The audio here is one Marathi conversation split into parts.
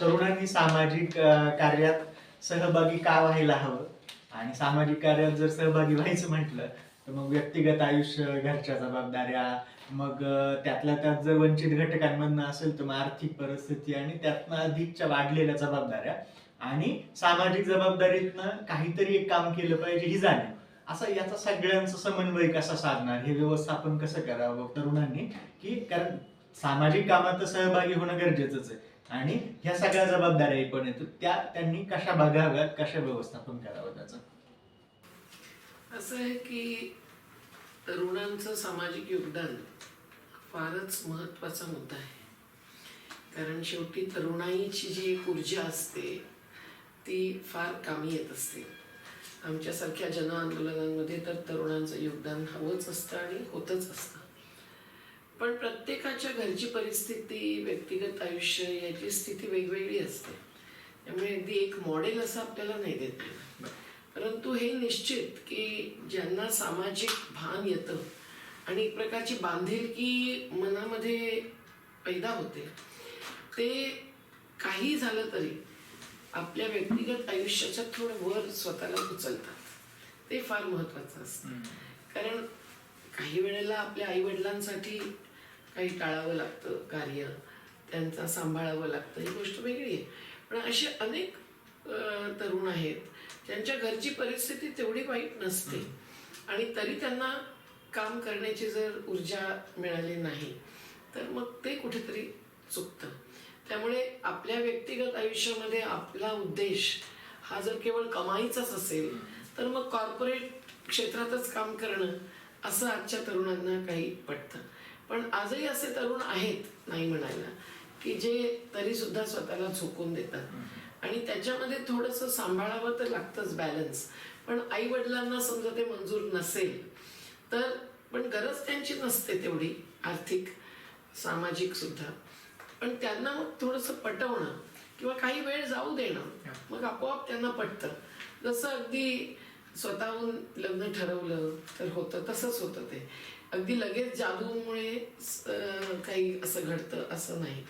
तरुणांनी सामाजिक कार्यात सहभागी का व्हायला हवं? आणि सामाजिक कार्यात जर सहभागी व्हायचं म्हटलं तर मग व्यक्तिगत आयुष्य घरच्या जबाबदाऱ्या मग त्यातल्या त्यात जर वंचित घटकांमधनं असेल तर मग आर्थिक परिस्थिती आणि त्यातनं अधिकच्या वाढलेल्या जबाबदाऱ्या. आणि सामाजिक जबाबदारीतनं काहीतरी एक काम केलं पाहिजे ही जाणीव. असं याचा सगळ्यांचा समन्वय कसा साधणार? हे व्यवस्थापन कसं करावं तरुणांनी? की कारण सामाजिक कामात तर सहभागी होणं गरजेचंच आहे. आणि ह्या सगळ्या जबाबदाऱ्या पण येतो. त्या त्यांनी कशा बघाव्यात कशा व्यवस्थापन करावं त्याचं? असं आहे की तरुणांचं सामाजिक योगदान फारच महत्त्वाचा मुद्दा आहे. कारण शेवटी तरुणाईची जी एक ऊर्जा असते ती फार कामी येत असते. आमच्यासारख्या जन आंदोलनांमध्ये तर तरुणांचं योगदान हवंच असतं आणि होतच असतं. पण प्रत्येकाच्या घरची परिस्थिती व्यक्तिगत आयुष्य याची स्थिती वेगवेगळी असते. त्यामुळे अगदी एक मॉडेल असं आपल्याला नाही देत. परंतु हे निश्चित की ज्यांना सामाजिक भान येतं आणि एक प्रकारची बांधिलकी मनामध्ये पैदा होते ते काही झालं तरी आपल्या व्यक्तिगत आयुष्याच्या थोडं वर स्वतःला उचलतात. ते फार महत्वाचं असतं. कारण काही वेळेला आपल्या आई वडिलांसाठी काही टाळावं लागतं कार्य त्यांचा सांभाळावं लागतं ही गोष्ट वेगळी आहे. पण असे अनेक तरुण आहेत ज्यांच्या घरची परिस्थिती तेवढी वाईट नसते. आणि तरी त्यांना काम करण्याची जर ऊर्जा मिळाली नाही तर मग ते कुठेतरी चुकतं. त्यामुळे आपल्या व्यक्तिगत आयुष्यामध्ये आपला उद्देश हा जर केवळ कमाईचाच असेल तर मग कॉर्पोरेट क्षेत्रातच काम करणं असं आजच्या तरुणांना काही पटतं. पण आजही असे तरुण आहेत नाही म्हणायला की जे तरी सुद्धा स्वतःला झोकून देतात. आणि त्याच्यामध्ये थोडंसं सांभाळावं तर लागतंच बॅलन्स पण आई वडिलांना समजा ते मंजूर नसेल तर पण गरज त्यांची नसते तेवढी आर्थिक सामाजिक सुद्धा. पण त्यांना मग थोडंसं पटवणं किंवा काही वेळ जाऊ देणं मग आपोआप त्यांना पटतं. जसं अगदी स्वतःहून लग्न ठरवलं तर होतं तसंच होतं ते. अगदी लगेच जादूमुळे काही असं घडतं असं नाही.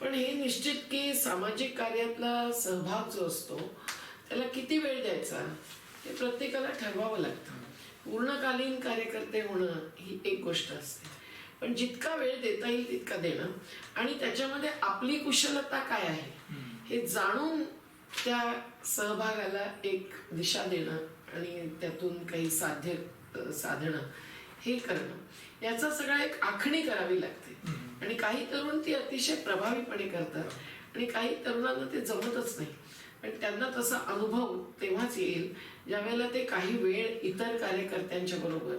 पण हे निश्चित की सामाजिक कार्यातला सहभाग जो असतो त्याला किती वेळ द्यायचा हे प्रत्येकाला ठरवावं लागतं. पूर्णकालीन कार्यकर्ते होणं ही एक गोष्ट असते. पण जितका वेळ देता येईल तितका देणं. आणि त्याच्यामध्ये आपली कुशलता काय आहे हे जाणून त्या सहभागाला एक दिशा देणं आणि त्यातून काही साध्य साधणं हे करणं. याचा सगळा एक आखणी करावी लागते. आणि काही तरुण ती अतिशय प्रभावीपणे करतात आणि काही तरुणांना ते जमतच नाही. आणि त्यांना तसा अनुभव तेव्हाच येईल ज्यावेळेला ते काही वेळ इतर कार्यकर्त्यांच्या बरोबर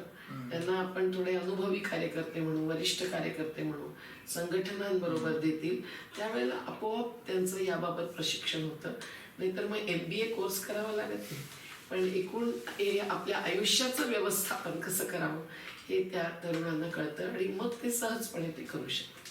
त्यांना आपण थोडे अनुभवी कार्यकर्ते म्हणू वरिष्ठ कार्यकर्ते म्हणू संघटनांबरोबर देतील त्यावेळेला आपोआप त्यांचं याबाबत प्रशिक्षण होतं. नाहीतर मग एम बी ए कोर्स करावा लागत नाही. पण एकूण हे आपल्या आयुष्याचं व्यवस्थापन कसं करावं हे त्या तरुणांना कळतं आणि मग ते सहजपणे ते करू शकतात.